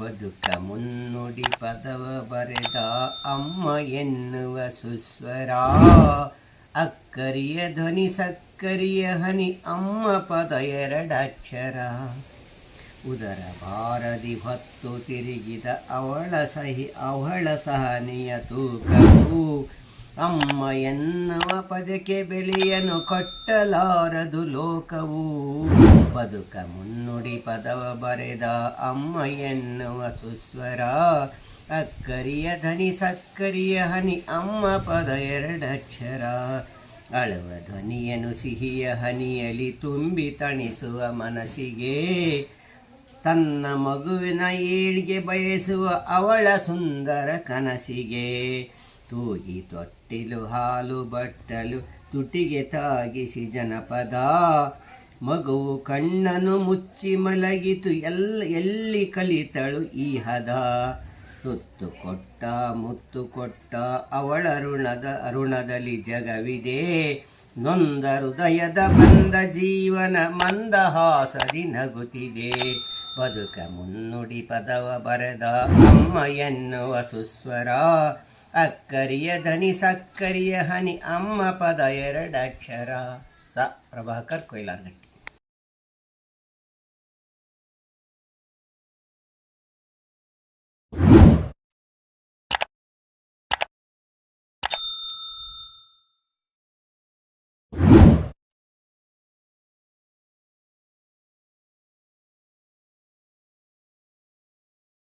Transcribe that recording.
ಬದುಕ ಮುನ್ನುಡಿ ಪದವ ಬರೆದ ಅಮ್ಮ ಎನ್ನುವ ಸುಸ್ವರ. ಅಕ್ಕರಿಯ ಧ್ವನಿ, ಸಕ್ಕರಿಯ ಹನಿ, ಅಮ್ಮ ಪದ ಎರಡಕ್ಷರ. ಉದರ ಭಾರದಿ ಹೊತ್ತು ತಿರುಗಿದ ಅವಳ ಸಹಿ, ಅವಳ ಸಹನಿಯ ತೂಕವು ಅಮ್ಮ ಎನ್ನುವ ಪದಕ್ಕೆ ಬೆಲೆಯನ್ನು ಕೊಟ್ಟಲಾರದು ಲೋಕವು. ಬದುಕ ಮುನ್ನುಡಿ ಪದವ ಬರೆದ ಅಮ್ಮ ಎನ್ನುವ ಸುಸ್ವರ. ಅಕ್ಕರಿಯ ಧನಿ, ಸಕ್ಕರಿಯ ಹನಿ, ಅಮ್ಮ ಪದ ಎರಡಕ್ಷರ ಅಳುವ ಧ್ವನಿಯನು ಸಿಹಿಯ ಹನಿಯಲಿ ತುಂಬಿ ತಣಿಸುವ ಮನಸ್ಸಿಗೆ. ತನ್ನ ಮಗುವಿನ ಏಳಿಗೆ ಬಯಸುವ ಅವಳ ಸುಂದರ ಕನಸಿಗೆ. ತೂಗಿ ತೊಟ್ಟಿಲು ಹಾಲು ಬಟ್ಟಲು ತುಟಿಗೆ ತಾಗಿಸಿ ಜನಪದ. ಮಗುವು ಕಣ್ಣನು ಮುಚ್ಚಿ ಮಲಗಿತು, ಎಲ್ಲ ಎಲ್ಲಿ ಕಲಿತಳು ಈ ಹದ? ತುತ್ತು ಕೊಟ್ಟ, ಮುತ್ತು ಕೊಟ್ಟ, ಅವಳ ಋಣದ ಅರುಣದಲ್ಲಿ ಜಗವಿದೆ. ನೊಂದ ಹೃದಯದ ಬಂದ ಜೀವನ ಮಂದಹಾಸದಿ ನಗುತ್ತಿದೆ. ಬದುಕ ಮುನ್ನುಡಿ ಪದವ ಬರೆದ ಅಮ್ಮ ಎನ್ನುವ ಸುಸ್ವರ. ಅಕ್ಕರಿಯ ಧನಿ ಸಕ್ಕರಿಯ ಹನಿ ಅಮ್ಮ ಪದ ಎರಡಕ್ಷರ. ಸ. ಪ್ರಭಾಕರ್ ಕೊಯ್ಲಾರ್ಗಟ್ಟಿ